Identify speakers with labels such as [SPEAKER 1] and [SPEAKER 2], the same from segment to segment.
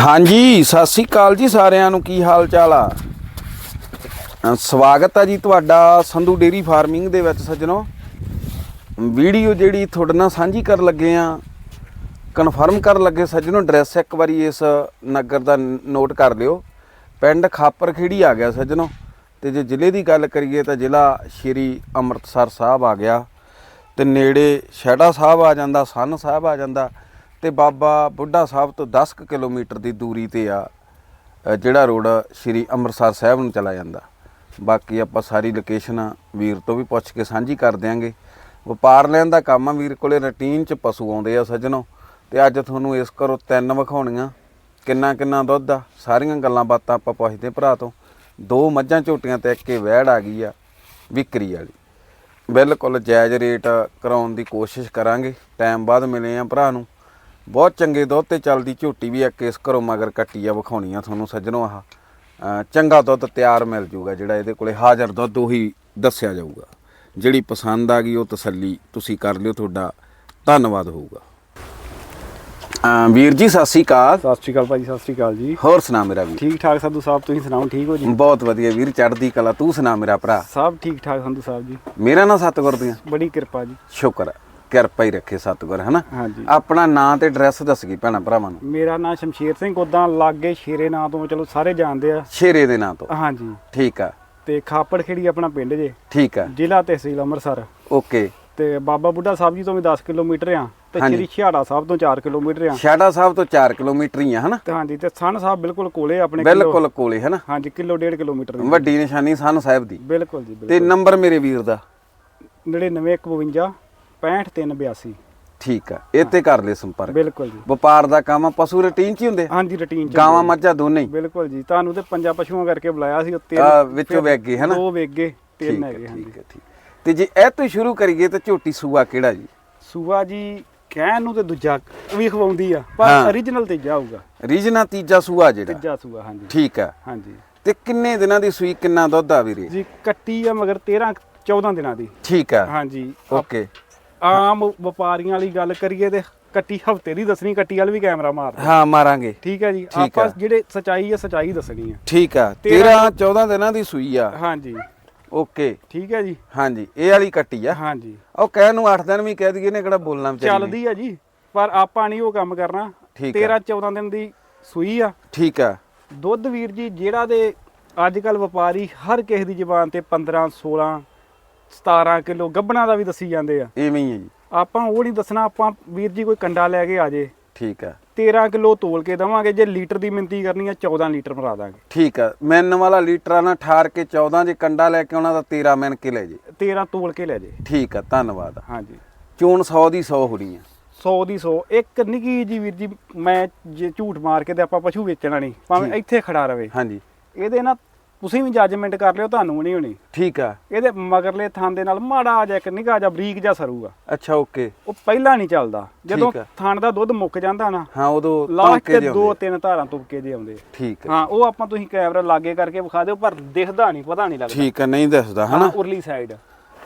[SPEAKER 1] ਹਾਂਜੀ, ਸਤਿ ਸ੍ਰੀ ਅਕਾਲ ਜੀ ਸਾਰਿਆਂ ਨੂੰ। ਕੀ ਹਾਲ ਚਾਲ ਆ ਸਵਾਗਤ ਆ ਜੀ ਤੁਹਾਡਾ ਸੰਧੂ ਡੇਰੀ ਫਾਰਮਿੰਗ ਦੇ ਵਿੱਚ ਸੱਜਣੋ। ਵੀਡੀਓ ਜਿਹੜੀ ਤੁਹਾਡੇ ਨਾਲ ਸਾਂਝੀ ਕਰਨ ਲੱਗੇ ਆ, ਕਨਫਰਮ ਕਰਨ ਲੱਗੇ ਸੱਜਣੋ, ਐਡਰੈਸ ਇੱਕ ਵਾਰੀ ਇਸ ਨਗਰ ਦਾ ਨੋਟ ਕਰ ਲਿਓ। ਪਿੰਡ ਖਾਪਰ ਖੇੜੀ ਆ ਗਿਆ ਸੱਜਣੋ। ਤੇ ਜੇ ਜ਼ਿਲ੍ਹੇ ਦੀ ਗੱਲ ਕਰੀਏ ਤਾਂ ਜ਼ਿਲ੍ਹਾ ਸ਼੍ਰੀ ਅੰਮ੍ਰਿਤਸਰ ਸਾਹਿਬ ਆ ਗਿਆ। ਤੇ ਨੇੜੇ ਸ਼ਹਿੜਾ ਸਾਹਿਬ ਆ ਜਾਂਦਾ, ਸੰਨ ਸਾਹਿਬ ਆ ਜਾਂਦਾ। ਤੇ ਬਾਬਾ ਬੁੱਢਾ ਸਾਹਿਬ ਤੋਂ 10 ਕੁ ਕਿਲੋਮੀਟਰ ਦੀ ਦੂਰੀ ਤੇ ਆ ਜਿਹੜਾ ਰੋਡ ਸ਼੍ਰੀ ਅੰਮ੍ਰਿਤਸਰ ਸਾਹਿਬ ਨੂੰ ਚਲਾ ਜਾਂਦਾ। ਬਾਕੀ ਆਪਾਂ ਸਾਰੀ ਲੋਕੇਸ਼ਨ ਵੀਰ ਤੋਂ ਵੀ ਪੁੱਛ ਕੇ ਸਾਂਝੀ ਕਰ ਦਿਆਂਗੇ। ਵਪਾਰ ਲੈਣ ਦਾ ਕੰਮ ਆ, ਵੀਰ ਕੋਲੇ ਰੁਟੀਨ ਚ ਪਸ਼ੂ ਆਉਂਦੇ ਆ ਸੱਜਣੋ। ਤੇ ਅੱਜ ਤੁਹਾਨੂੰ ਇਸ ਕਰੋ ਤਿੰਨ ਵਿਖਾਉਣੀਆਂ। ਕਿੰਨਾ ਕਿੰਨਾ ਦੁੱਧ ਆ, ਸਾਰੀਆਂ ਗੱਲਾਂ ਬਾਤਾਂ ਆਪਾਂ ਪੁੱਛਦੇ ਭਰਾ ਤੋਂ। ਦੋ ਮੱਝਾਂ ਝੋਟੀਆਂ ਤੇ ਇੱਕ ਹੀ ਵਹਿੜ ਆ ਗਈ ਆ, ਵਿਕਰੀ ਵਾਲੀ। ਬਿਲਕੁਲ ਜਾਇਜ਼ ਰੇਟ ਕਰਾਉਣ ਦੀ ਕੋਸ਼ਿਸ਼ ਕਰਾਂਗੇ। ਟਾਈਮ ਬਾਅਦ ਮਿਲੇ ਆ ਭਰਾ ਨੂੰ। ਬਹੁਤ ਚੰਗੇ ਦੁੱਧ ਤੇ ਚੱਲਦੀ ਝੋਟੀ ਵੀ ਆ ਕੇਸ ਘਰੋਂ ਮਗਰ ਕੱਟੀ ਆ ਵਿਖਾਉਣੀ ਆ ਤੁਹਾਨੂੰ ਸੱਜਣੋ ਆਹ। ਚੰਗਾ ਦੁੱਧ ਤਿਆਰ ਮਿਲ ਜੂਗਾ ਜਿਹੜਾ ਇਹਦੇ ਕੋਲੇ ਹਾਜ਼ਰ ਦੁੱਧ ਉਹੀ ਦੱਸਿਆ ਜਾਊਗਾ। ਜਿਹੜੀ ਪਸੰਦ ਆ ਗਈ ਉਹ ਤਸੱਲੀ ਤੁਸੀਂ ਕਰ ਲਿਓ ਤੁਹਾਡਾ ਧੰਨਵਾਦ ਹੋਊਗਾ। ਵੀਰ ਜੀ ਸਤਿ ਸ੍ਰੀ ਅਕਾਲ।
[SPEAKER 2] ਸਤਿ ਸ਼੍ਰੀ ਅਕਾਲ ਭਾਜੀ ਸਤਿ ਸ਼੍ਰੀ ਅਕਾਲ ਜੀ।
[SPEAKER 1] ਹੋਰ ਸੁਣਾ ਮੇਰਾ ਵੀਰ।
[SPEAKER 2] ਠੀਕ ਠਾਕ ਸੰਧੂ ਸਾਹਿਬ ਤੁਸੀਂ ਸੁਣਾਓ ਠੀਕ ਹੋ ਜੀ?
[SPEAKER 1] ਬਹੁਤ ਵਧੀਆ ਵੀਰ ਚੜ੍ਹਦੀ ਕਲਾ ਤੂੰ ਸੁਣਾ ਮੇਰਾ ਭਰਾ।
[SPEAKER 2] ਸਭ ਠੀਕ ਠਾਕ ਸੰਧੂ ਸਾਹਿਬ ਜੀ।
[SPEAKER 1] ਮੇਰਾ ਨਾਂ ਸਤਿਗੁਰ ਦੀਆਂ।
[SPEAKER 2] ਬੜੀ ਕਿਰਪਾ ਜੀ।
[SPEAKER 1] ਸ਼ੁਕਰ ਹੈ ਕਿਰਪਾ ਹੀ ਰੱਖੇ ਸਤਿਗੁਰ ਹਨਾ?
[SPEAKER 2] ਹਾਂਜੀ।
[SPEAKER 1] ਆਪਣਾ ਨਾਂ ਤੇ ਐਡਰੈਸ ਦੱਸ ਗਈ ਭੈਣਾ ਭਰਾਵਾਂ ਨੂੰ।
[SPEAKER 2] ਮੇਰਾ ਨਾਮ ਸ਼ਮਸ਼ੀਰ ਸਿੰਘ ਉਦਾਂ ਲਾਗੇ ਸ਼ੇਰੇ ਨਾਂ ਤੋਂ ਚਲੋ ਸਾਰੇ ਜਾਣਦੇ ਆ।
[SPEAKER 1] ਸ਼ੇਰੇ ਦੇ ਨਾਂ ਤੋਂ।
[SPEAKER 2] ਹਾਂਜੀ।
[SPEAKER 1] ਠੀਕ ਆ।
[SPEAKER 2] ਤੇ ਖਾਪੜ ਖੇੜੀ ਆਪਣਾ ਪਿੰਡ ਜੇ।
[SPEAKER 1] ਠੀਕ ਆ।
[SPEAKER 2] ਜ਼ਿਲ੍ਹਾ ਤਹਿਸੀਲ ਅੰਮ੍ਰਿਤਸਰ।
[SPEAKER 1] ਓਕੇ।
[SPEAKER 2] ਤੇ ਬਾਬਾ ਬੁੱਢਾ ਸਾਹਿਬ ਜੀ ਤੋਂ ਵੀ 10 ਕਿਲੋਮੀਟਰ ਆ ਤੇ। ਸ਼੍ਰੀ ਛਿਹਾੜਾ ਸਾਹਿਬ ਤੋਂ 4 ਕਿਲੋਮੀਟਰ ਆ।
[SPEAKER 1] ਸ਼ਾੜਾ ਸਾਹਿਬ ਤੋਂ 4 ਕਿਲੋਮੀਟਰ ਹੀ ਆ ਹਨਾ?
[SPEAKER 2] ਤੇ ਹਾਂਜੀ ਤੇ ਸਨ ਸਾਹਿਬ ਬਿਲਕੁਲ ਕੋਲੇ ਆਪਣੇ ਕਿਲੋ-
[SPEAKER 1] ਬਿਲਕੁਲ ਕੋਲੇ ਹਨਾ?
[SPEAKER 2] ਹਾਂਜੀ ਕਿਲੋ ਡੇਢ ਕਿਲੋਮੀਟਰ ਦੀ।
[SPEAKER 1] ਵੱਡੀ ਨਿਸ਼ਾਨੀ ਸਨ ਸਾਹਿਬ ਦੀ।
[SPEAKER 2] ਬਿਲਕੁਲ ਜੀ
[SPEAKER 1] ਤੇ ਨੰਬਰ ਮੇਰੇ ਵੀਰ ਦਾ?
[SPEAKER 2] 9952 65382
[SPEAKER 1] ਠੀਕ ਆ ਤੇ ਕਰ ਲੈ ਸੰਪਰਕ।
[SPEAKER 2] ਬਿਲਕੁਲ ਜੀ।
[SPEAKER 1] ਵਪਾਰ ਦਾ ਕੰਮ ਆ ਪਸ਼ੂ ਰੁਟੀਨ ਚ ਹੀ ਹੁੰਦੇ ਆ?
[SPEAKER 2] ਹਾਂਜੀ ਰੁਟੀਨ ਚ
[SPEAKER 1] ਗਾਵਾਂ ਮੱਝਾਂ ਦੋਨੇ ਹੀ?
[SPEAKER 2] ਬਿਲਕੁਲ ਜੀ ਤੁਹਾਨੂੰ ਤੇ ਪੰਜਾਂ ਪਸ਼ੂਆਂ ਕਰਕੇ ਬੁਲਾਇਆ ਸੀ ਉੱਤੇ
[SPEAKER 1] ਆ ਵਿੱਚੋਂ ਵਗ ਗਏ ਹਨਾ?
[SPEAKER 2] ਦੋ ਵੇਗੇ ਤਿੰਨ
[SPEAKER 1] ਠੀਕ
[SPEAKER 2] ਹੈਗੇ
[SPEAKER 1] ਹੈ
[SPEAKER 2] ਹਾਂਜੀ।
[SPEAKER 1] ਠੀਕ ਤੇ ਜੇ ਇਹ ਤੋਂ ਸ਼ੁਰੂ ਕਰੀਏ ਤਾਂ ਝੋਟੀ ਸੂਆ ਕਿਹੜਾ ਜੀ?
[SPEAKER 2] ਸੂਆ ਜੀ ਕਹਿਣ ਨੂੰ ਤੇ ਦੂਜਾ ਵੀ ਖਵਾਉਂਦੀ ਆ
[SPEAKER 1] ਹਾਂ।
[SPEAKER 2] ਪਰ origignal ਤੀਜਾ ਹੋਊਗਾ।
[SPEAKER 1] ਰੀਜਨਾ ਤੀਜਾ ਸੂਆ ਜਿਹੜਾ।
[SPEAKER 2] ਤੀਜਾ ਸੂਆ ਹਾਂਜੀ।
[SPEAKER 1] ਠੀਕ ਆ।
[SPEAKER 2] ਹਾਂਜੀ।
[SPEAKER 1] ਤੇ ਕਿੰਨੇ ਦਿਨਾਂ ਦੀ ਸੂਈ ਕਿੰਨਾ ਦੁੱਧ ਆ ਵੀਰੇ?
[SPEAKER 2] ਜੀ ਕੱਟੀ ਆ ਮਗਰ 13 14 ਦਿਨਾਂ ਦੀ।
[SPEAKER 1] ਠੀਕ ਆ।
[SPEAKER 2] ਹਾਂਜੀ।
[SPEAKER 1] ਓਕੇ।
[SPEAKER 2] ਆਮ ਵਪਾਰੀਆਂ ਵਾਲੀ ਗੱਲ ਕਰੀਏ ਤੇ ਕੱਟੀ ਹਫ਼ਤੇ ਦੀ ਦੱਸਣੀ ਕੱਟੀ ਵਾਲ ਵੀ ਕੈਮਰਾ ਮਾਰਦਾ
[SPEAKER 1] ਹਾਂ ਮਾਰਾਂਗੇ।
[SPEAKER 2] ਠੀਕ ਹੈ ਜੀ? ਆਪਾਂ। ਜਿਹੜੇ ਸਚਾਈ ਆ ਸਚਾਈ ਦੱਸਣੀ ਆ
[SPEAKER 1] ਠੀਕ ਆ।
[SPEAKER 2] ਤੇਰਾਂ
[SPEAKER 1] 13 14 ਦਿਨਾਂ ਦੀ ਸੂਈ ਆ।
[SPEAKER 2] ਹਾਂਜੀ।
[SPEAKER 1] ਓਕੇ।
[SPEAKER 2] ਠੀਕ ਹੈ ਜੀ?
[SPEAKER 1] ਹਾਂਜੀ ਇਹ ਵਾਲੀ ਕੱਟੀ ਆ।
[SPEAKER 2] ਹਾਂਜੀ।
[SPEAKER 1] ਉਹ ਕਹਿ ਨੂੰ 8 ਦਿਨ ਵੀ ਕਹਿ ਦਈਏ ਨੇ ਕਿਹੜਾ ਬੋਲਣਾ ਵਿਚਾਰੀ।
[SPEAKER 2] ਚੱਲਦੀ ਆ ਜੀ ਪਰ ਆਪਾਂ ਨਹੀਂ ਉਹ ਕੰਮ ਕਰਨਾ।
[SPEAKER 1] ਠੀਕ ਆ।
[SPEAKER 2] 13 14 ਦਿਨ ਦੀ ਸੂਈ ਆ।
[SPEAKER 1] ਠੀਕ ਆ।
[SPEAKER 2] ਦੁੱਧ ਵੀਰ ਜੀ ਜਿਹੜਾ ਦੇ ਅੱਜ ਕੱਲ ਵਪਾਰੀ ਹਰ ਕਿਸੇ ਦੀ ਜ਼ੁਬਾਨ ਤੇ 15 16 17 ਕਿਲੋ ਗੱਬਣਾ ਦਾ ਵੀ ਦੱਸੀ ਜਾਂਦੇ ਆ।
[SPEAKER 1] ਇਵੇਂ ਹੀ ਹੈ ਜੀ।
[SPEAKER 2] ਆਪਾਂ ਉਹ ਨਹੀਂ ਦੱਸਣਾ ਆਪਾਂ ਵੀਰ ਜੀ ਕੋਈ ਕੰਡਾ ਲੈ ਕੇ ਆ ਜੇ।
[SPEAKER 1] ਠੀਕ ਆ
[SPEAKER 2] 13 ਕਿਲੋ ਤੋਲ ਕੇ ਦਵਾਂਗੇ ਜੇ ਲੀਟਰ ਦੀ ਮਿੰਤੀ ਕਰਨੀ ਆ 14 ਲੀਟਰ ਮਰਾ ਦਾਂਗੇ।
[SPEAKER 1] ਠੀਕ ਆ ਮੈਨ ਵਾਲਾ ਲੀਟਰਾਂ ਨਾਲ ਠਾਰ ਕੇ 14 ਜੇ ਕੰਡਾ ਲੈ ਕੇ ਆਉਣਾ ਤਾਂ 13 ਮੈਨ ਕੇ ਲੈ ਜੇ।
[SPEAKER 2] 13 ਤੋਲ ਕੇ ਲੈ ਜੇ।
[SPEAKER 1] ਠੀਕ ਆ ਧੰਨਵਾਦ।
[SPEAKER 2] ਹਾਂਜੀ।
[SPEAKER 1] ਚੋਣ 100 ਦੀ 100 ਹੋਣੀ ਆ।
[SPEAKER 2] 100 ਦੀ 100 ਇੱਕ ਨਿੱਕੀ ਜੀ ਵੀਰ ਜੀ ਮੈਂ ਜੇ ਝੂਠ ਮਾਰ ਕੇ ਤੇ ਆਪਾਂ ਪਸ਼ੂ ਵੇਚਣਾ ਨਹੀਂ ਭਾਵੇਂ ਇੱਥੇ ਖੜਾ ਰਵੇ।
[SPEAKER 1] ਹਾਂਜੀ।
[SPEAKER 2] ਇਹਦੇ ਨਾਲ ਤੁਸੀਂ ਵੀ ਜੱਜਮੈਂਟ ਕਰ ਲਿਓ ਤੁਹਾਨੂੰ ਵੀ ਨਹੀਂ ਹੋਣੀ।
[SPEAKER 1] ਠੀਕ ਆ।
[SPEAKER 2] ਇਹਦੇ ਮਗਰਲੇ ਥਾਂ ਦੇ ਨਾਲ ਮਾੜਾ ਜਿਹਾ ਇੱਕ ਨਿੱਘਾ ਜਿਹਾ ਬਰੀਕ ਜਿਹਾ ਸਰੂਗਾ।
[SPEAKER 1] ਅੱਛਾ ਓਕੇ
[SPEAKER 2] ਉਹ ਪਹਿਲਾਂ ਨਹੀਂ ਚੱਲਦਾ। ਜਦੋਂ। ਥਣ ਦਾ ਦੁੱਧ ਮੁੱਕ ਜਾਂਦਾ ਨਾ
[SPEAKER 1] ਹਾਂ ਉਦੋਂ
[SPEAKER 2] ਲਾਸਟ ਤੇ
[SPEAKER 1] ਜਿਹੇ
[SPEAKER 2] ਦੋ ਤਿੰਨ ਧਾਰਾਂ ਤੁਪਕੇ ਜੇ ਆਉਂਦੇ।
[SPEAKER 1] ਠੀਕ
[SPEAKER 2] ਹਾਂ ਉਹ ਆਪਾਂ ਤੁਸੀਂ ਕੈਮਰਾ ਲਾਗੇ ਕਰਕੇ ਵਿਖਾ ਦਿਓ ਪਰ ਦਿਖਦਾ ਨਹੀਂ ਪਤਾ ਨਹੀਂ ਲੱਗਦਾ।
[SPEAKER 1] ਠੀਕ ਆ ਨਹੀਂ ਦੱਸਦਾ ਹਨਾ?
[SPEAKER 2] ਉਰਲੀ ਸਾਈਡ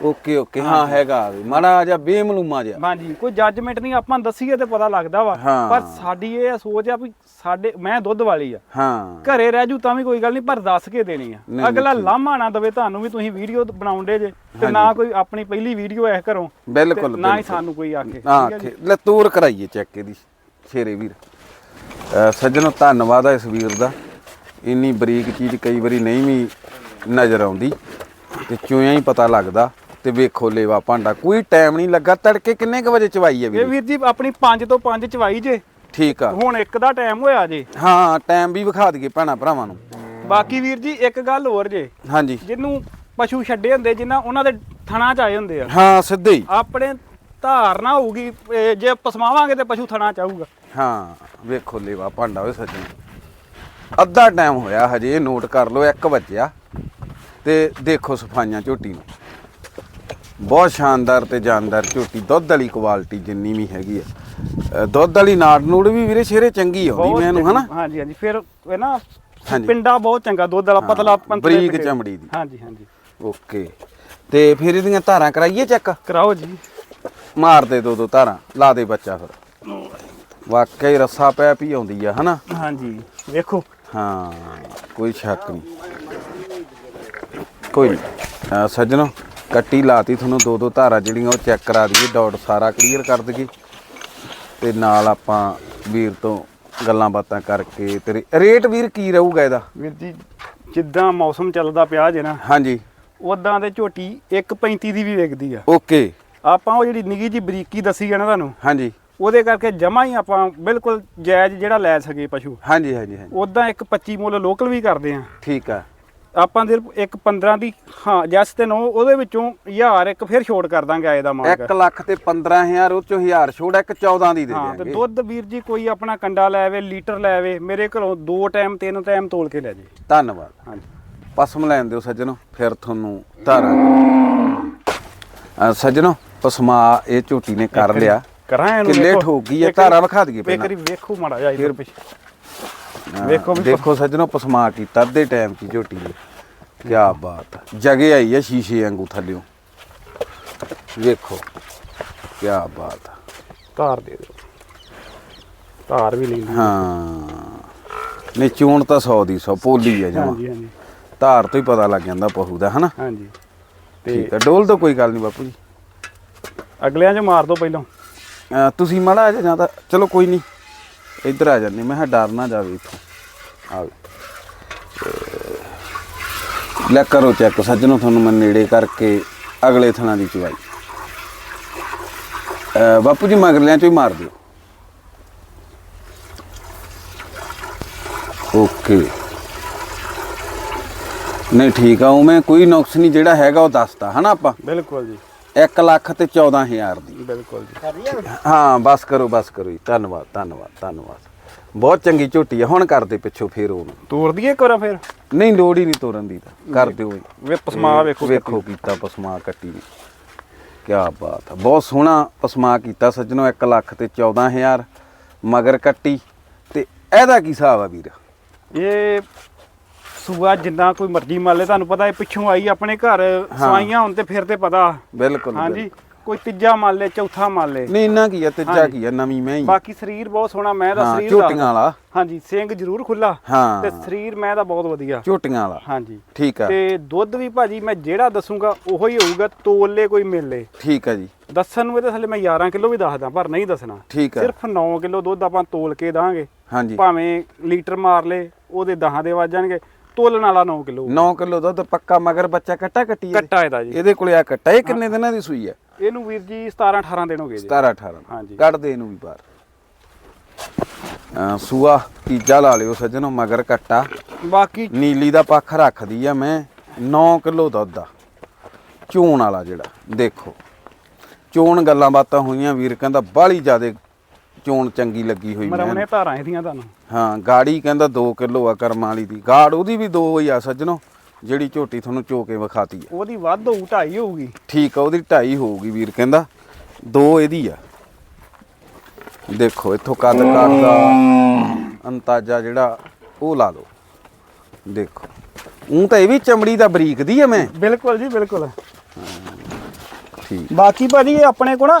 [SPEAKER 1] ਓਕੇ ਓਕੇ। ਹਾਂ ਹੈਗਾ ਵੀ। ਮਾੜਾ ਜਿਹਾ ਬੇਮਲੂਮਾ ਜਿਹਾ।
[SPEAKER 2] ਹਾਂਜੀ ਕੋਈ ਜੱਜਮੈਂਟ ਨਹੀਂ ਆਪਾਂ ਦੱਸੀਏ ਤੇ ਪਤਾ ਲੱਗਦਾ ਵਾ।
[SPEAKER 1] ਹਾਂ।
[SPEAKER 2] ਪਰ ਸਾਡੀ ਇਹ ਸੋਚ ਆ ਵੀ ਸਾਡੇ ਮੈਂ ਦੁੱਧ ਵਾਲੀ ਆ।
[SPEAKER 1] ਹਾਂ।
[SPEAKER 2] ਘਰੇ ਰਹਿ ਜੂ ਤਾਂ ਵੀ ਕੋਈ ਗੱਲ ਨਹੀਂ ਪਰ ਦੱਸ ਕੇ ਦੇਣੀ ਆ। ਅਗਲਾ। ਲਾਮਾ ਨਾ ਦਵੇ ਤੁਹਾਨੂੰ ਵੀ ਤੁਸੀਂ ਵੀਡੀਓ ਬਣਾਉਂਦੇ ਜੇ ਤੇ ਨਾ ਕੋਈ ਆਪਣੀ ਪਹਿਲੀ ਵੀਡੀਓ ਐ ਘਰੋਂ
[SPEAKER 1] ਬਿਲਕੁਲ
[SPEAKER 2] ਤੇ ਨਾ ਹੀ
[SPEAKER 1] ਬਿਲਕੁਲ।
[SPEAKER 2] ਸਾਨੂੰ ਕੋਈ ਆਕੇ
[SPEAKER 1] ਹਾਂ ਲੈ ਤੋਰ ਕਰਾਈਏ ਚੈੱਕ ਇਹਦੀ ਸ਼ੇਰੇ ਵੀਰ। ਅਹ ਸੱਜਣੋ ਧੰਨਵਾਦ ਆ ਇਸ ਵੀਰ ਦਾ। ਇੰਨੀ ਬਰੀਕ ਚੀਜ਼ ਕਈ ਵਾਰੀ ਨਹੀਂ ਵੀ ਨਜ਼ਰ ਆਉਂਦੀ ਤੇ ਚੋਇਆ ਹੀ ਪਤਾ ਲੱਗਦਾ। ਤੇ ਵੇਖੋ ਲੇਵਾ ਭਾਂਡਾ ਕੋਈ ਟਾਈਮ ਨਹੀਂ ਲੱਗਾ ਤੜਕੇ ਕਿੰਨੇ ਕ ਵਜੇ ਚਵਾਈ ਹੈ
[SPEAKER 2] ਇਹ
[SPEAKER 1] ਵੀਰ?
[SPEAKER 2] ਵੀਰ ਜੀ ਆਪਣੀ 5 ਤੋਂ 5 ਚਵਾਈ ਜੇ।
[SPEAKER 1] ਠੀਕ ਆ।
[SPEAKER 2] ਹੁਣ ਇੱਕ ਦਾ ਟਾਈਮ ਹੋਇਆ ਜੇ।
[SPEAKER 1] ਹਾਂ ਟਾਈਮ ਵੀ ਵਿਖਾ ਦਈਏ ਭੈਣਾ ਭਰਾਵਾਂ ਨੂੰ।
[SPEAKER 2] ਬਾਕੀ ਵੀਰ ਜੀ ਇੱਕ ਗੱਲ ਹੋਰ ਜੇ।
[SPEAKER 1] ਹਾਂਜੀ।
[SPEAKER 2] ਜਿਹਨੂੰ ਪਸ਼ੂ ਛੱਡੇ ਹੁੰਦੇ ਜਿਨ੍ਹਾਂ ਉਹਨਾਂ ਦੇ ਥਣਾ ਚ ਆਏ ਹੁੰਦੇ ਆ।
[SPEAKER 1] ਹਾਂ ਸਿੱਧੇ ਹੀ।
[SPEAKER 2] ਆਪਣੇ ਧਾਰਨਾ ਹੋਊਗੀ ਇਹ ਜੇ ਪਸਮਾਵਾਂਗੇ ਤੇ ਪਸ਼ੂ ਥਣਾ ਚਾਹੂਗਾ
[SPEAKER 1] ਹਾਂ ਵੇਖੋ ਲੇਵਾ ਭਾਂਡਾ ਓਏ ਸੱਜਣ। ਅੱਧਾ ਟਾਈਮ ਹੋਇਆ ਹਜੇ ਇਹ ਨੋਟ ਕਰ ਲਓ 1 ਵਜਿਆ। ਤੇ ਦੇਖੋ ਸਫਾਈਆਂ ਝੋਟੀ ਨੂੰ। ਬਹੁਤ ਸ਼ਾਨਦਾਰ ਤੇ ਜਾਨਦਾਰ ਝੋਟੀ ਦੁੱਧ ਵਾਲੀ ਕੁਆਲਿਟੀ ਜਿੰਨੀ ਵੀ ਹੈਗੀ ਆ। ਦੁੱਧ ਵਾਲੀ ਨਾੜ ਨੂੜ ਵੀ ਵੀਰੇ ਸ਼ੇਰੇ ਚੰਗੀ ਆਉਂਦੀ ਮੈਨੂੰ ਹਨਾ?
[SPEAKER 2] ਹਾਂਜੀ ਹਾਂਜੀ ਫਿਰ ਇਹ ਨਾ। ਪਿੰਡਾ ਬਹੁਤ ਚੰਗਾ ਦੁੱਧ ਵਾਲਾ ਪਤਲਾ ਪੰਤਲੇ
[SPEAKER 1] ਬਰੀਕ। ਚਮੜੀ ਦੀ।
[SPEAKER 2] ਹਾਂਜੀ ਹਾਂਜੀ।
[SPEAKER 1] ਓਕੇ। ਤੇ ਫਿਰ ਇਹਦੀਆਂ ਧਾਰਾਂ ਕਰਾਈਏ ਚੈੱਕ?
[SPEAKER 2] ਕਰਾਓ ਜੀ।
[SPEAKER 1] ਮਾਰ ਦੇ ਦੋ ਦੋ ਧਾਰਾਂ ਲਾ ਦੇ ਬੱਚਾ ਫਿਰ। ਵਾਕਿਆ ਹੀ ਰੱਸਾ ਪੈਪ ਹੀ ਆਉਂਦੀ ਆ ਹਨਾ?
[SPEAKER 2] ਹਾਂਜੀ ਵੇਖੋ।
[SPEAKER 1] ਹਾਂ ਕੋਈ ਸ਼ੱਕ ਨਹੀਂ। ਕੋਈ ਨਹੀਂ ਸੱਜਣੋ ਕੱਟੀ ਲਾਤੀ ਤੁਹਾਨੂੰ ਦੋ ਦੋ ਧਾਰਾਂ ਜਿਹੜੀਆਂ ਉਹ ਚੈੱਕ ਕਰਾ ਦਈਏ ਡਾਟ ਸਾਰਾ ਕਲੀਅਰ ਕਰ ਦਈਏ। ਤੇ ਨਾਲ ਆਪਾਂ ਵੀਰ ਤੋਂ ਗੱਲਾਂ ਬਾਤਾਂ ਕਰਕੇ ਤੇ ਰੇ- ਰੇਟ ਵੀਰ ਕੀ ਰਹੂਗਾ ਇਹਦਾ?
[SPEAKER 2] ਵੀਰ ਜੀ ਜਿੱਦਾਂ ਮੌਸਮ ਚੱਲਦਾ ਪਿਆ ਜੇ ਨਾ
[SPEAKER 1] ਹਾਂਜੀ।
[SPEAKER 2] ਉਦਾਂ ਦੇ ਝੋਟੀ 1.35 ਦੀ ਵੀ ਵਿਕਦੀ ਆ।
[SPEAKER 1] ਓਕੇ।
[SPEAKER 2] ਆਪਾਂ ਉਹ ਜਿਹੜੀ ਨਿੱਗੀ ਜੀ ਬਰੀਕੀ ਦੱਸੀ ਹੈ ਨਾ ਤੁਹਾਨੂੰ
[SPEAKER 1] ਹਾਂਜੀ।
[SPEAKER 2] ਉਹਦੇ ਕਰਕੇ ਜਮਾ ਹੀ ਆਪਾਂ ਬਿਲਕੁਲ ਜਾਇਜ਼ ਜਿਹੜਾ ਲੈ ਸਕੇ ਪਸ਼ੂ।
[SPEAKER 1] ਹਾਂਜੀ ਹਾਂਜੀ ਹਾਂਜੀ।
[SPEAKER 2] ਉਦਾਂ ਇੱਕ 25 ਮੁੱਲ ਲੋਕਲ ਵੀ ਕਰਦੇ ਆ।
[SPEAKER 1] ਠੀਕ ਆ।
[SPEAKER 2] ਆਪਾਂ ਸਿਰਫ ਇੱਕ 15 ਦੀ ਹਾਂ ਜਸ ਤੇ ਨੋ ਉਹਦੇ ਵਿੱਚੋਂ 1000 ਇੱਕ ਫਿਰ ਛੋਟ ਕਰ ਦਾਂਗੇ ਆਏ ਦਾ ਮਾਲਕ।
[SPEAKER 1] 1 ਲੱਖ ਤੇ 15000 ਉਹ ਚੋਂ 1000 ਛੋੜ ਇੱਕ 14 ਦੀ ਦੇ
[SPEAKER 2] ਹਾਂ ਤੇ
[SPEAKER 1] ਦਿਆਂਗੇ।
[SPEAKER 2] ਦੁੱਧ ਵੀਰ ਜੀ ਕੋਈ ਆਪਣਾ ਕੰਡਾ ਲੈ ਆਵੇ ਲੀਟਰ ਲੈ ਆਵੇ ਮੇਰੇ ਘਰੋਂ ਦੋ ਟਾਈਮ ਤਿੰਨ ਟਾਈਮ ਤੋਲ ਕੇ ਲੈ ਜੇ।
[SPEAKER 1] ਧੰਨਵਾਦ।
[SPEAKER 2] ਹਾਂਜੀ।
[SPEAKER 1] ਪਸਮ ਲੈਣ ਦਿਓ ਸੱਜਣੋ ਫਿਰ ਤੁਹਾਨੂੰ ਧਾਰਾਂ। ਸੱਜਣੋ ਪਸਮਾ ਇਹ ਝੋਟੀ ਨੇ ਕਰ ਲਿਆ।
[SPEAKER 2] ਕਰਾਂ ਇਹਨੂੰ ਵੇਖੋ।
[SPEAKER 1] ਠੋਕ ਹੈ, ਧਾਰਾਂ ਵਿਖਾ ਦਈਏ
[SPEAKER 2] ਇੱਕ
[SPEAKER 1] ਪਹਿਲਾਂ।
[SPEAKER 2] ਵਾਰੀ ਵੇਖੋ ਮਾੜਾ ਜਿਹਾ
[SPEAKER 1] ਫਿਰ-
[SPEAKER 2] ਇਧਰ ਪਿੱਛੇ।
[SPEAKER 1] ਹਾਂ,
[SPEAKER 2] ਵੇਖੋ ਵੀ
[SPEAKER 1] ਦੇਖੋ ਸੱਜਣੋ ਪਸਮਾ ਕੀਤਾ ਅੱਧੇ ਟਾਈਮ ਹੀ ਝੋਟੀ ਨੇ ਕੀ ਬਾਤ। ਜਗੇ ਆਈ ਹੈ ਸ਼ੀਸ਼ੇ ਵਾਂਗੂ ਥੱਲਿਓ। ਵੇਖੋ ਕੀ ਬਾਤ।
[SPEAKER 2] ਧਾਰ ਦੇ ਦਿਓ। ਧਾਰ ਵੀ ਲੈਂਦੀ
[SPEAKER 1] ਹਾਂ। ਨਹੀਂ ਚੂਣ ਤਾਂ 100 ਦੀ 100 ਪੋਲੀ ਹੈ ਜਮਾ।
[SPEAKER 2] ਹਾਂਜੀ ਹਾਂਜੀ।
[SPEAKER 1] ਧਾਰ ਤੋਂ ਹੀ ਪਤਾ ਲੱਗ ਜਾਂਦਾ ਪਹੂ ਦਾ ਹਨਾ?
[SPEAKER 2] ਹਾਂਜੀ।
[SPEAKER 1] ਠੀਕ ਹੈ ਡੋਲ ਤੋਂ ਕੋਈ ਗੱਲ ਨਹੀਂ ਬਾਪੂ ਜੀ।
[SPEAKER 2] ਅਗਲਿਆਂ 'ਚ ਮਾਰ ਦੋ ਪਹਿਲਾਂ।
[SPEAKER 1] ਤੁਸੀਂ ਮਾੜਾ ਆ ਜਾਂ ਤਾਂ ਚਲੋ ਕੋਈ ਨਹੀਂ। ਇੱਧਰ ਆ ਜਾਂਦੇ, ਮੈਂ ਕਿਹਾ ਡਰ ਨਾ ਜਾਵੇ ਇੱਥੋਂ। ਆਵੇ ਲੈ ਕਰੋ ਚੈੱਕ, ਸੱਜਣੋ ਤੁਹਾਨੂੰ ਮੈਂ ਨੇੜੇ ਕਰਕੇ ਅਗਲੇ ਥਣਾ ਦੀ ਚਵਾਈ ਬਾਪੂ ਜੀ ਮਗਰਲਿਆਂ ਚੋਂ ਹੀ ਮਾਰ ਦਿਓ। ਓਕੇ। ਨਹੀਂ ਠੀਕ ਆ ਉਹ ਮੈਂ ਕੋਈ ਨੁਕਸ ਨਹੀਂ ਜਿਹੜਾ ਹੈਗਾ ਉਹ ਦੱਸਤਾ, ਹਨਾ ਆਪਾਂ?
[SPEAKER 2] ਬਿਲਕੁਲ ਜੀ।
[SPEAKER 1] 1 ਲੱਖ ਤੇ 14000 ਦੀ।
[SPEAKER 2] ਬਿਲਕੁਲ ਜੀ।
[SPEAKER 1] ਹਾਂ ਬਸ ਕਰੋ ਬਸ ਕਰੋ ਜੀ। ਧੰਨਵਾਦ ਧੰਨਵਾਦ ਧੰਨਵਾਦ। ਬਹੁਤ ਚੰਗੀ ਝੋਟੀ ਆ। ਹੁਣ ਕਰਦੇ ਪਿੱਛੋਂ ਫੇਰ ਉਹ
[SPEAKER 2] ਤੋੜ ਦਈਏ ਇੱਕ ਵਾਰ ਫਿਰ?
[SPEAKER 1] ਨਹੀਂ ਲੋੜ ਹੀ ਨਹੀਂ ਤੋਰਨ ਦੀ ਤਾਂ। ਕਰ ਦਿਓ ਜੀ।
[SPEAKER 2] ਵੇ ਪਸਮਾ ਵੇਖੋ
[SPEAKER 1] ਵੇਖੋ ਕੀਤਾ ਪਸਮਾ ਕੱਟੀ ਨੇ। ਕੀ ਬਾਤ ਆ। ਬਹੁਤ ਸੋਹਣਾ ਪਸਮਾ ਕੀਤਾ ਸੱਜਣੋ 1 ਲੱਖ ਤੇ 14000 ਮਗਰ ਕੱਟੀ। ਤੇ ਇਹਦਾ ਕੀ ਹਿਸਾਬ ਆ ਵੀਰ?
[SPEAKER 2] ਇਹ ਸੂਆ ਜਿੰਨਾ ਕੋਈ ਮਰਜ਼ੀ ਮੰਨ ਲੈ ਤੁਹਾਨੂੰ ਪਤਾ ਇਹ ਪਿੱਛੋਂ ਆਈ ਆਪਣੇ ਘਰ ਸਵਾਈਆਂ ਹੁਣ ਤੇ ਫਿਰ ਤੇ ਪਤਾ।
[SPEAKER 1] ਬਿਲਕੁਲ
[SPEAKER 2] ਹਾਂਜੀ ਕੋਈ ਤੀਜਾ ਮੰਨ ਲੈ ਚੌਥਾ ਮੰਨ ਲੈ
[SPEAKER 1] ਨਹੀਂ ਇੰਨਾ ਕੀ ਆ ਤੀਜਾ। ਕੀ ਆ ਨਵੀਂ ਮੈਂ ਹੀ।
[SPEAKER 2] ਬਾਕੀ ਸਰੀਰ ਬਹੁਤ ਸੋਹਣਾ ਮੈਂ ਦਾ ਸਰੀਰ
[SPEAKER 1] ਝੋਟੀਆਂ
[SPEAKER 2] ਦਾ
[SPEAKER 1] ਵਾਲਾ।
[SPEAKER 2] ਹਾਂਜੀ ਸਿੰਘ ਜ਼ਰੂਰ ਖੁੱਲਾ ਤੇ ਸਰੀਰ ਮੈਂ ਦਾ ਬਹੁਤ ਵਧੀਆ।
[SPEAKER 1] ਝੋਟੀਆਂ ਵਾਲਾ।
[SPEAKER 2] ਹਾਂਜੀ।
[SPEAKER 1] ਠੀਕ ਆ।
[SPEAKER 2] ਤੇ ਦੁੱਧ ਵੀ ਭਾਜੀ ਮੈਂ ਜਿਹੜਾ ਦੱਸੂਗਾ ਉਹੋ ਹੀ ਹੋਊਗਾ ਤੋਲੇ ਕੋਈ ਮਿਲੇ
[SPEAKER 1] ਠੀਕ ਆ ਜੀ।
[SPEAKER 2] ਦੱਸਣ ਨੂੰ ਇਹਦੇ ਥੱਲੇ ਮੈਂ 11 ਕਿਲੋ ਵੀ ਦੱਸਦਾ ਪਰ ਨਹੀਂ ਦੱਸਣਾ।
[SPEAKER 1] ਠੀਕ ਆ।
[SPEAKER 2] ਸਿਰਫ 9 ਕਿਲੋ ਦੁੱਧ ਆਪਾਂ ਤੋਲ ਕੇ ਦਾਂਗੇ।
[SPEAKER 1] ਹਾਂਜੀ।
[SPEAKER 2] ਭਾਵੇਂ ਲੀਟਰ ਮਾਰ ਲੇ ਉਹਦੇ ਦਹਾਂ ਦੇ ਵੱਜ ਜਾਣਗੇ। ਤੋਲਣ ਵਾਲਾ 9 ਕਿਲੋ
[SPEAKER 1] 9 ਕਿਲੋ ਦੁੱਧ ਪੱਕਾ ਮਗਰ ਬੱਚਾ ਕੱਟਾ ਕੱਟੀ?
[SPEAKER 2] ਕੱਟਾ ਇਹਦਾ ਜੀ।
[SPEAKER 1] ਇਹਦੇ ਕੋਲੇ ਆ ਕੱਟਾ ਇਹ ਕਿੰਨੇ ਦਿਨਾਂ ਦੀ ਸੂਈ ਆ?
[SPEAKER 2] ਇਹਨੂੰ ਵੀਰ ਜੀ 17 18 ਦਿਨ ਹੋ ਗਏ ਜੀ।
[SPEAKER 1] 17 18
[SPEAKER 2] ਹਾਂਜੀ।
[SPEAKER 1] ਕੱਢ ਦੇ ਇਹਨੂੰ ਵੀ ਬਾਹਰ। ਸੂਆ ਤੀਜਾ ਲਾ ਲਿਓ ਸੱਜਣੋ ਮਗਰ ਕੱਟਾ।
[SPEAKER 2] ਬਾਕੀ
[SPEAKER 1] ਨੀਲੀ ਦਾ ਪੱਖ ਰੱਖਦੀ ਆ ਮੈਂ 9 ਕਿਲੋ ਦੁੱਧ ਆ। ਚੋਣ ਵਾਲਾ ਜਿਹੜਾ ਦੇਖੋ। ਚੋਣ ਗੱਲਾਂ ਬਾਤਾਂ ਹੋਈਆਂ ਵੀਰ ਕਹਿੰਦਾ ਬਾਹਲੀ ਜ਼ਿਆਦੇ ਚੋਣ ਚੰਗੀ ਲੱਗੀ ਹੋਈ
[SPEAKER 2] ਮਰਮਨੇ
[SPEAKER 1] ਮੈਂ।
[SPEAKER 2] ਧਾਰਾਂ ਇਹਦੀਆਂ ਤੁਹਾਨੂੰ।
[SPEAKER 1] ਹਾਂ ਗਾੜੀ ਕਹਿੰਦਾ 2 ਕਿਲੋ ਆ ਕਰਮਾਂ ਵਾਲੀ ਦੀ। ਗਾੜ ਉਹਦੀ ਵੀ 2 ਹੋਈ ਆ ਸੱਜਣੋ ਜਿਹੜੀ ਝੋਟੀ ਤੁਹਾਨੂੰ ਚੋ ਕੇ ਵਿਖਾਤੀ ਆ।
[SPEAKER 2] ਉਹਦੀ ਵੱਧ ਹੋਊ ਢਾਈ ਹੋਊਗੀ।
[SPEAKER 1] ਠੀਕ ਆ ਉਹਦੀ 2.5 ਹੋਊਗੀ ਵੀਰ ਕਹਿੰਦਾ। ਦੋ ਇਹਦੀ ਆ। ਦੇਖੋ ਇੱਥੋਂ ਕੱਦ ਕੱਦ ਦਾ ਅੰਤਾਜਾ ਜਿਹੜਾ ਉਹ ਲਾ ਲਓ। ਦੇਖੋ ਉਹ ਤਾਂ ਇਹ ਵੀ ਚਮੜੀ ਦਾ ਬਰੀਕ ਦੀ ਆ ਮੈਂ।
[SPEAKER 2] ਬਿਲਕੁਲ ਜੀ ਬਿਲਕੁਲ।
[SPEAKER 1] ਠੀਕ।
[SPEAKER 2] ਬਾਕੀ ਭਾਜੀ ਆਪਣੇ ਕੋ ਨਾ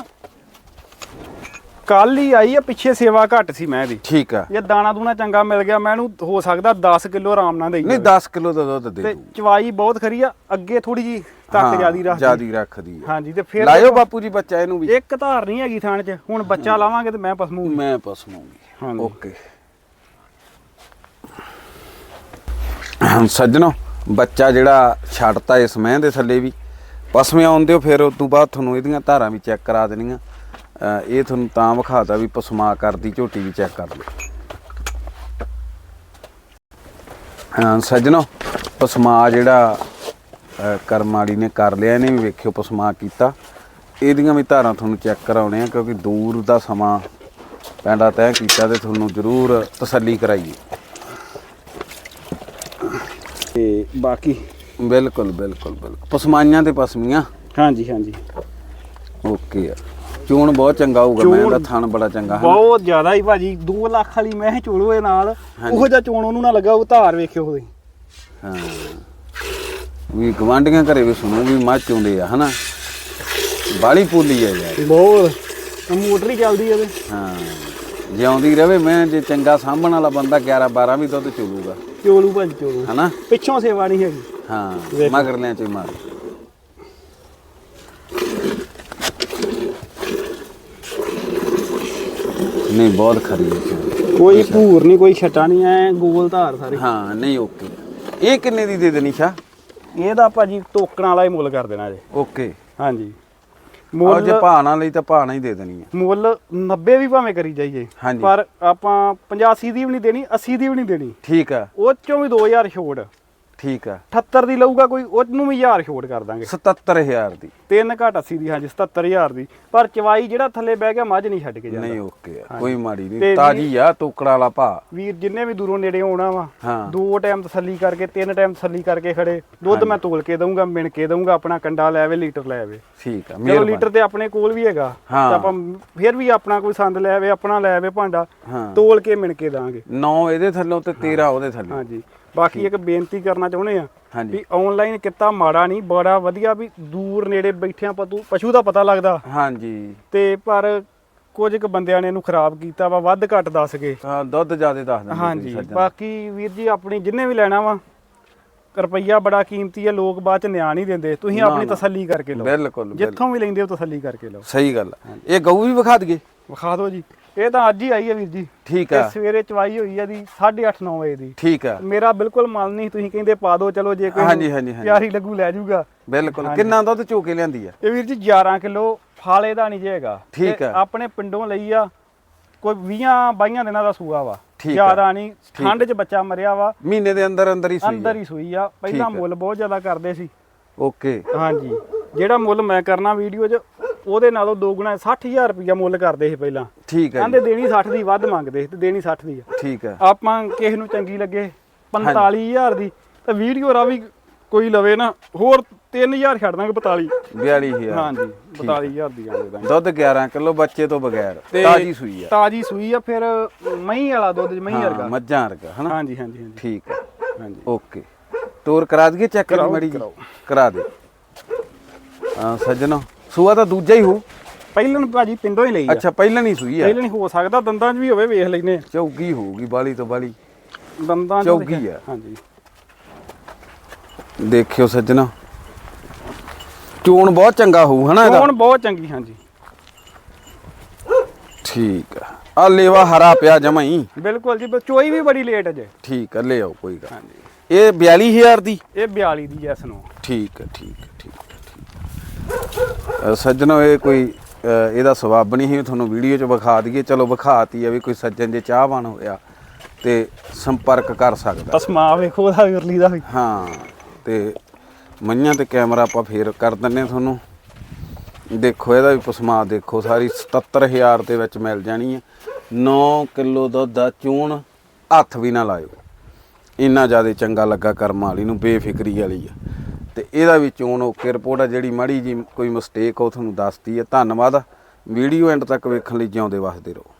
[SPEAKER 2] ਕੱਲ ਹੀ ਆਈ ਆ ਪਿੱਛੇ ਸੇਵਾ ਘੱਟ ਸੀ ਮੈਂ ਦੀ
[SPEAKER 1] ਠੀਕ ਆ।
[SPEAKER 2] ਇਹ ਦਾਣਾ ਦੂਣਾ ਚੰਗਾ ਮਿਲ ਗਿਆ ਮੈਂ ਇਹਨੂੰ ਹੋ ਸਕਦਾ 10 ਕਿਲੋ ਆਰਾਮ ਨਾਲ ਦੇਈ
[SPEAKER 1] ਨਹੀਂ
[SPEAKER 2] ਜਾਵੇ।
[SPEAKER 1] 10 ਕਿਲੋ ਦਾ ਦੁੱਧ ਦੇ
[SPEAKER 2] ਤੇ ਚਵਾਈ ਬਹੁਤ ਖਰੀ ਆ ਅੱਗੇ ਥੋੜੀ ਜੀ ਤੱਕ ਜਿਆਦੀ ਰੱਖ
[SPEAKER 1] ਜਿਆਦੀ ਰੱਖਦੀ ਆ।
[SPEAKER 2] ਹਾਂਜੀ ਤੇ ਫਿਰ
[SPEAKER 1] ਲਾਇਓ ਬਾਪੂ ਜੀ ਬੱਚਾ ਇਹਨੂੰ ਵੀ।
[SPEAKER 2] ਇੱਕ ਧਾਰ ਨਹੀਂ ਹੈਗੀ ਥਾਣ 'ਚ ਹੁਣ ਬੱਚਾ ਲਾਵਾਂਗੇ ਤੇ ਮੈਂ ਪਸਮੂਗੀ।
[SPEAKER 1] ਮੈਂ ਪਸਮੂਗੀ।
[SPEAKER 2] ਹਾਂਜੀ।
[SPEAKER 1] ਓਕੇ। ਸੱਜਣੋ ਬੱਚਾ ਜਿਹੜਾ ਛੱਡਤਾ ਇਸ ਮਹਿੰ ਦੇ ਥੱਲੇ ਵੀ ਪਸਮੇ ਆਉਂਦੇ ਫਿਰ ਉਸ ਤੋਂ ਬਾਅਦ ਤੁਹਾਨੂੰ ਇਹਦੀਆਂ ਧਾਰਾਂ ਵੀ ਚੈੱਕ ਕਰਾ ਦੇਣੀਆਂ। ਇਹ ਤੁਹਾਨੂੰ ਤਾਂ ਵਿਖਾਤਾ ਵੀ ਪਸਮਾ ਕਰਦੀ ਝੋਟੀ ਵੀ ਚੈੱਕ ਕਰ ਲਓ। ਹਾਂ ਸੱਜਣੋ ਪਸਮਾ ਜਿਹੜਾ ਅਹ ਕਰਮ ਵਾਲੀ ਨੇ ਕਰ ਲਿਆ ਇਹਨੇ ਵੀ ਵੇਖਿਓ ਪਸਮਾ ਕੀਤਾ। ਇਹਦੀਆਂ ਵੀ ਧਾਰਾਂ ਤੁਹਾਨੂੰ ਚੈੱਕ ਕਰਾਉਣੇ ਆ ਕਿਉਂਕਿ ਦੂਰ ਦਾ ਸਮਾਂ ਪੈਂਡਾ ਤੈਅ ਕੀਤਾ ਤੇ ਤੁਹਾਨੂੰ ਜ਼ਰੂਰ ਤਸੱਲੀ ਕਰਾਈਏ।
[SPEAKER 2] ਤੇ ਬਾਕੀ
[SPEAKER 1] ਬਿਲਕੁਲ ਬਿਲਕੁਲ ਬਿਲਕੁਲ। ਪਸਮਾਈਆਂ ਤੇ ਪਸਮੀਆਂ?
[SPEAKER 2] ਹਾਂਜੀ ਹਾਂਜੀ।
[SPEAKER 1] ਓਕੇ ਆ। ਚੂਣ ਬਹੁਤ ਚੰਗਾ ਹੋਊਗਾ ਮੈਂ
[SPEAKER 2] ਚੋਣ
[SPEAKER 1] ਦਾ ਥਣ ਬੜਾ ਚੰਗਾ ਹੈ
[SPEAKER 2] ਬਹੁਤ ਜ਼ਿਆਦਾ ਹੀ ਭਾਜੀ 2 ਲੱਖ ਵਾਲੀ ਮੈਂ ਚੋਲੋ ਇਹ ਨਾਲ ਉਹੋ ਜਿਹਾ ਚੋਣ ਉਹਨੂੰ ਨਾ ਲੱਗਾ ਉਹ ਧਾਰ ਵੇਖਿਓ ਉਹਦੀ।
[SPEAKER 1] ਹਾਂ। ਵੀ ਗਵਾਂਡੀਆਂ ਘਰੇ ਵੀ ਸੁਣੋ ਵੀ ਮੱਝ ਚੁੰਦੇ ਆ ਹਨਾ? ਬਾਲੀ ਪੂਲੀ ਆ ਯਾਰ।
[SPEAKER 2] ਬਹੁਤ ਮੋਟਰ ਹੀ ਚੱਲਦੀ ਇਹਦੇ
[SPEAKER 1] ਹਾਂ। ਜਿਉਂਦੀ ਰਵੇ ਮੈਂ ਜੇ ਚੰਗਾ ਸਾਂਭਣ ਵਾਲਾ ਬੰਦਾ 11 12 ਵੀ ਦੁੱਧ ਚੋਲੂਗਾ।
[SPEAKER 2] ਚੋਲੂ ਭਾਜੀ ਚੋਲੂ।
[SPEAKER 1] ਹਨਾ?
[SPEAKER 2] ਪਿੱਛੋਂ ਸੇਵਾ ਨਹੀਂ ਹੈਗੀ।
[SPEAKER 1] ਹਾਂ। ਮਗਰ ਲਿਆਂ ਚ ਹੀ ਮਾਰ। ਨਹੀਂ ਬਹੁਤ ਖਰੀ ਹੈ
[SPEAKER 2] ਕੋਈ ਭੂਰ ਨਹੀਂ ਕੋਈ ਛਟਾ ਨਹੀਂ ਐ ਗੋਲ ਧਾਰ ਸਾਰੇ।
[SPEAKER 1] ਹਾਂ ਨਹੀਂ ਓਕੇ। ਇਹ ਕਿੰਨੇ ਦੀ ਦੇ ਦੇਣੀ ਸ਼ਾ
[SPEAKER 2] ਇਹਦਾ ਭਾਜੀ ਟੋਕਣਾ ਵਾਲਾ ਹੀ ਮੁੱਲ ਕਰ ਦੇਣਾ ਜੇ।
[SPEAKER 1] ਓਕੇ।
[SPEAKER 2] ਹਾਂਜੀ। ਮੁੱਲ
[SPEAKER 1] ਜੇ ਭਾਣਾ ਲਈ ਤਾਂ ਭਾਣਾ ਹੀ ਦੇ ਦੇਣੀ ਹੈ।
[SPEAKER 2] ਮੁੱਲ 90 ਵੀ ਭਾਵੇਂ ਕਰੀ ਜਾਈਏ। ਪਰ ਆਪਾਂ 85 ਦੀ ਵੀ ਨਹੀਂ ਦੇਣੀ 80 ਦੀ ਵੀ ਨਹੀਂ ਦੇਣੀ।
[SPEAKER 1] ਠੀਕ ਆ।
[SPEAKER 2] ਉਹ ਚੋਂ ਵੀ 2000 ਛੋੜ
[SPEAKER 1] ਠੀਕ ਆ।
[SPEAKER 2] 78 ਦੀ ਲਊਗਾ ਕੋਈ ਉਹਨੂੰ ਵੀ 1000 ਛੋੜ ਕਰ ਦਾਂਗੇ।
[SPEAKER 1] 77000 ਦੀ।
[SPEAKER 2] ਤਿੰਨ ਘੱਟ 80 ਦੀ ਹਾਂਜੀ 77000 ਦੀ। ਪਰ ਚਵਾਈ ਜਿਹੜਾ ਥੱਲੇ ਬਹਿ ਗਿਆ ਮੱਝ ਨਹੀਂ ਛੱਡ ਕੇ
[SPEAKER 1] ਨਹੀਂ
[SPEAKER 2] ਜਾਂਦਾ
[SPEAKER 1] ਓਕੇ ਆ ਕੋਈ ਮਾੜੀ ਨਹੀਂ। ਤਾਜੀ ਆ ਟੋਕੜਾ ਵਾਲਾ ਭਾ
[SPEAKER 2] ਵੀਰ ਜਿੰਨੇ ਵੀ ਦੂਰੋਂ ਨੇੜੇ ਆਉਣਾ ਵਾ ਦੋ ਟਾਈਮ ਤਸੱਲੀ ਕਰਕੇ ਤਿੰਨ ਟਾਈਮ ਤਸੱਲੀ ਕਰਕੇ ਖੜੇ ਦੁੱਧ ਮੈਂ ਤੋਲ ਕੇ ਦਊਂਗਾ ਮਿਣ ਕੇ ਦਊਂਗਾ ਆਪਣਾ ਕੰਡਾ ਲੈ ਆਵੇ ਲੀਟਰ ਲੈ ਆਵੇ।
[SPEAKER 1] ਠੀਕ ਆ ਮਿਹਰਬਾਨੀ।
[SPEAKER 2] ਲੀਟਰ ਤੇ ਆਪਣੇ ਕੋਲ ਵੀ ਹੈਗਾ। ਤਾਂ ਆਪਾਂ ਫਿਰ ਵੀ ਆਪਣਾ ਕੋਈ ਸੰਦ ਲੈ ਆਵੇ ਆਪਣਾ ਲੈ ਆਵੇ ਭਾਂਡਾ ਤੋਲ ਕੇ ਮਿਣ ਕੇ ਦਾਂਗੇ।
[SPEAKER 1] 9 ਇਹਦੇ ਥੱਲੋਂ ਤੇ 13 ਉਹਦੇ ਥੱਲੇ।
[SPEAKER 2] ਹਾਂਜੀ। ਬਾਕੀ ਇੱਕ ਬੇਨਤੀ ਕਰਨਾ ਚਾਹੁੰਦੇ ਆ ਵੀ ਆਨਲਾਈਨ ਕਿੱਤਾ ਮਾੜਾ ਨਹੀਂ ਬੜਾ ਵਧੀਆ ਵੀ ਦੂਰ ਨੇੜੇ ਬੈਠਿਆਂ ਪਤੂ ਪਸ਼ੂ ਦਾ ਪਤਾ ਲੱਗਦਾ।
[SPEAKER 1] ਹਾਂਜੀ।
[SPEAKER 2] ਤੇ ਪਰ ਕੁਝ ਕੁ ਬੰਦਿਆਂ ਨੇ ਇਹਨੂੰ ਖਰਾਬ ਕੀਤਾ ਵਾ ਵੱਧ ਘੱਟ ਦੱਸ ਗਏ
[SPEAKER 1] ਹਾਂ ਦੁੱਧ ਜ਼ਿਆਦੇ ਦੱਸ ਦਿੰਦੇ
[SPEAKER 2] ਹਾਂਜੀ। ਬਾਕੀ ਵੀਰ ਜੀ ਆਪਣੀ ਜਿੰਨੇ ਵੀ ਲੈਣਾ ਵਾ ਰੁਪਈਆ ਬੜਾ ਕੀਮਤੀ ਹੈ ਲੋਕ ਬਾਅਦ ਚ ਨਿਆਂ ਨਹੀਂ ਦਿੰਦੇ। ਤੁਸੀਂ ਆਪਣੀ। ਤਸੱਲੀ ਕਰਕੇ ਲਓ।
[SPEAKER 1] ਬਿਲਕੁਲ।
[SPEAKER 2] ਜਿੱਥੋਂ ਵੀ ਲੈਂਦੇ ਹੋ ਤਸੱਲੀ ਕਰਕੇ ਲਓ।
[SPEAKER 1] ਸਹੀ ਗੱਲ। ਇਹ ਗਊ ਵੀ ਵਿਖਾ ਦਈਏ।
[SPEAKER 2] ਵਿਖਾ ਦਿਓ ਜੀ। ਇਹ ਤਾਂ ਅੱਜ ਹੀ ਆਈ ਹੈ ਵੀਰ ਜੀ।
[SPEAKER 1] ਠੀਕ ਆ।
[SPEAKER 2] ਸਵੇਰੇ ਚਵਾਈ ਹੋਈ ਹੈ ਦੀ 8:30 9 ਵਜੇ ਦੀ।
[SPEAKER 1] ਠੀਕ ਆ।
[SPEAKER 2] ਮੇਰਾ ਬਿਲਕੁਲ ਮਨ ਨਹੀਂ ਤੁਸੀਂ ਕਹਿੰਦੇ ਪਾ ਦਿਓ ਚਲੋ ਜੇ ਕੋਈ
[SPEAKER 1] ਹਾਂਜੀ, ਹਾਂਜੀ, ਹਾਂਜੀ।
[SPEAKER 2] ਪਿਆਰੀ ਲੱਗੂ ਲੈ ਜਾਊਗਾ।
[SPEAKER 1] ਬਿਲਕੁਲ। ਕਿੰਨਾ ਦੁੱਧ ਚੋ ਕੇ ਲਿਆਂਦੀ ਆ?
[SPEAKER 2] ਇਹ ਵੀਰ ਜੀ 11 ਕਿਲੋ ਫਾਲੇ ਦਾ ਨਹੀਂ ਜੇਗਾ
[SPEAKER 1] ਠੀਕ ਆ।
[SPEAKER 2] ਆਪਣੇ ਪਿੰਡੋਂ ਲਈ ਆ ਕੋਈ 20 22 ਦਿਨਾਂ ਦਾ ਸੂਆ ਵਾ।
[SPEAKER 1] ਆ।
[SPEAKER 2] ਜ਼ਿਆਦਾ ਨਹੀਂ ਠੰਡ 'ਚ ਬੱਚਾ ਮਰਿਆ ਵਾ।
[SPEAKER 1] ਮਹੀਨੇ ਦੇ ਅੰਦਰ ਅੰਦਰ ਹੀ ਸੂਈ
[SPEAKER 2] ਅੰਦਰ ਹੀ ਸੂਈ ਆ। ਪਹਿਲਾਂ
[SPEAKER 1] ਆ।
[SPEAKER 2] ਮੁੱਲ ਬਹੁਤ ਜ਼ਿਆਦਾ ਕਰਦੇ ਸੀ।
[SPEAKER 1] ਓਕੇ।
[SPEAKER 2] ਹਾਂਜੀ। ਜਿਹੜਾ ਮੁੱਲ ਮੈਂ ਕਰਨਾ ਵੀਡੀਓ 'ਚ ਉਹਦੇ ਨਾਲੋਂ ਦੋ ਗੁਣਾ 60000 ਰੁਪਇਆ ਮੁੱਲ ਕਰਦੇ ਸੀ ਪਹਿਲਾਂ।
[SPEAKER 1] ਠੀਕ ਆ
[SPEAKER 2] ਕਹਿੰਦੇ ਦੇਣੀ 60 ਦੀ ਵੱਧ ਮੰਗਦੇ ਤੇ ਦੇਣੀ 60 ਦੀ ਆ।
[SPEAKER 1] ਠੀਕ ਆ
[SPEAKER 2] ਆਪਾਂ ਕਿਸੇ ਨੂੰ ਚੰਗੀ ਲੱਗੇ 45000 ਦੀ ਤੇ ਵੀਡੀਓ ਰਾ ਵੀ ਕੋਈ ਲਵੇ ਨਾ ਹੋਰ 3000 ਛੱਡ ਦਾਂਗੇ 42
[SPEAKER 1] 42000
[SPEAKER 2] ਹਾਂਜੀ 42000 ਦੀ ਆਂ ਦੇ ਦਾਂਗੇ
[SPEAKER 1] ਦੁੱਧ 11 ਕਿਲੋ ਬੱਚੇ ਤੋਂ ਬਗੈਰ ਤਾਜੀ ਸੂਈ ਆ।
[SPEAKER 2] ਤਾਜੀ ਸੂਈ ਆ ਫਿਰ ਮਹੀਂ ਵਾਲਾ ਦੁੱਧ ਮਹੀਂ
[SPEAKER 1] ਹਾਂ
[SPEAKER 2] ਵਰਗਾ।
[SPEAKER 1] ਮੱਝਾਂ ਵਰਗਾ ਹਨਾ?
[SPEAKER 2] ਹਾਂਜੀ ਹਾਂਜੀ ਹਾਂਜੀ।
[SPEAKER 1] ਠੀਕ ਆ
[SPEAKER 2] ਹਾਂਜੀ।
[SPEAKER 1] ਓਕੇ। ਤੋਰ ਕਰਾ ਦਈਏ ਚੈੱਕ ਮੜੀ। ਕਰਾ ਦੇ। ਹਾਂ ਸੱਜਣੋ ਸੂਆ ਤਾਂ ਦੂਜਾ ਹੀ ਹੋ
[SPEAKER 2] ਪਹਿਲਾਂ ਨੂੰ ਭਾਜੀ ਪਿੰਡੋਂ ਹੀ ਲਈ ਆ।
[SPEAKER 1] ਅੱਛਾ ਪਹਿਲਾਂ ਨਹੀਂ ਸੂਈ ਆ।
[SPEAKER 2] ਪਹਿਲਾਂ ਨਹੀਂ ਹੋ ਸਕਦਾ ਦੰਦਾਂ 'ਚ ਵੀ ਹੋਵੇ ਵੇਖ ਲੈਨੇ
[SPEAKER 1] ਚੌਗੀ ਹੋਊਗੀ ਬਾਲੀ ਤੋਂ ਬਾਲੀ।
[SPEAKER 2] ਦੰਦਾਂ 'ਚ
[SPEAKER 1] ਚੌਗੀ
[SPEAKER 2] ਦੇਖਿਆ-
[SPEAKER 1] ਆ।
[SPEAKER 2] ਹਾਂਜੀ।
[SPEAKER 1] ਦੇਖਿਓ ਸੱਜਣਾ। ਚੋਣ ਬਹੁਤ ਚੰਗਾ ਹੋਊ ਹਨਾ ਇਹਦਾ?
[SPEAKER 2] ਹੁਣ ਬਹੁਤ ਚੰਗੀ ਹਾਂਜੀ।
[SPEAKER 1] ਠੀਕ ਆ। ਆ ਲੇਵਾ ਹਰਾ ਪਿਆ ਜਮਾ ਹੀ।
[SPEAKER 2] ਬਿਲਕੁਲ ਜੀ ਚੋਈ ਵੀ ਬੜੀ ਲੇਟ ਅਜੇ
[SPEAKER 1] ਠੀਕ ਆ ਲੈ ਆਓ ਕੋਈ ਗੱਲ
[SPEAKER 2] ਹਾਂਜੀ।
[SPEAKER 1] ਇਹ 42000 ਦੀ?
[SPEAKER 2] ਇਹ 42 ਦੀ ਜੈਸ ਨੂੰ।
[SPEAKER 1] ਠੀਕ ਹੈ ਠੀਕ ਹੈ ਠੀਕ ਹੈ ਠੀਕ ਹੈ। ਅ, ਸੱਜਣੋ ਇਹ ਕੋਈ ਇਹਦਾ ਸਵਾਬ ਨਹੀਂ ਸੀ ਤੁਹਾਨੂੰ ਵੀਡੀਓ 'ਚ ਵਿਖਾ ਦਈਏ। ਚਲੋ ਵਿਖਾਤੀ ਆ ਵੀ ਕੋਈ ਸੱਜਣ ਜੇ ਚਾਹਵਾਨ ਹੋਇਆ ਤੇ ਸੰਪਰਕ ਕਰ ਸਕਦਾ।
[SPEAKER 2] ਤਸਮਾ ਵੇਖੋ ਉਹਦਾ ਵੀ ਉਰਲੀ ਦਾ ਵੀ।
[SPEAKER 1] ਹਾਂ ਤੇ ਮੰਨਿਆਂ ਤੇ ਕੈਮਰਾ ਆਪਾਂ ਫੇਰ ਕਰ ਦਿੰਨੇ ਆ ਤੁਹਾਨੂੰ। ਦੇਖੋ ਇਹਦਾ ਵੀ ਪਸਮਾ ਦੇਖੋ ਸਾਰੀ 77000 ਦੇ ਵਿੱਚ ਮਿਲ ਜਾਣੀ ਹੈ 9 ਕਿਲੋ ਦੁੱਧ ਦਾ ਚੂਣ ਹੱਥ ਵੀ ਨਾ ਲਾਇਓ। ਇੰਨਾ ਜ਼ਿਆਦਾ ਚੰਗਾ ਲੱਗਾ ਕਰਮ ਵਾਲੀ ਨੂੰ ਬੇਫਿਕਰੀ ਵਾਲੀ ਆ। ਤੇ ਇਹਦਾ ਵੀ ਚੋਣ ਓਕੇ ਰਿਪੋਰਟ ਆ ਜਿਹੜੀ ਮਾੜੀ ਜੀ ਕੋਈ ਮਿਸਟੇਕ ਉਹ ਤੁਹਾਨੂੰ ਦੱਸਤੀ ਹੈ ਧੰਨਵਾਦ ਵੀਡੀਓ ਐਂਡ ਤੱਕ ਵੇਖਣ ਲਈ ਜਿਉਂਦੇ ਵਸਦੇ ਰਹੋ।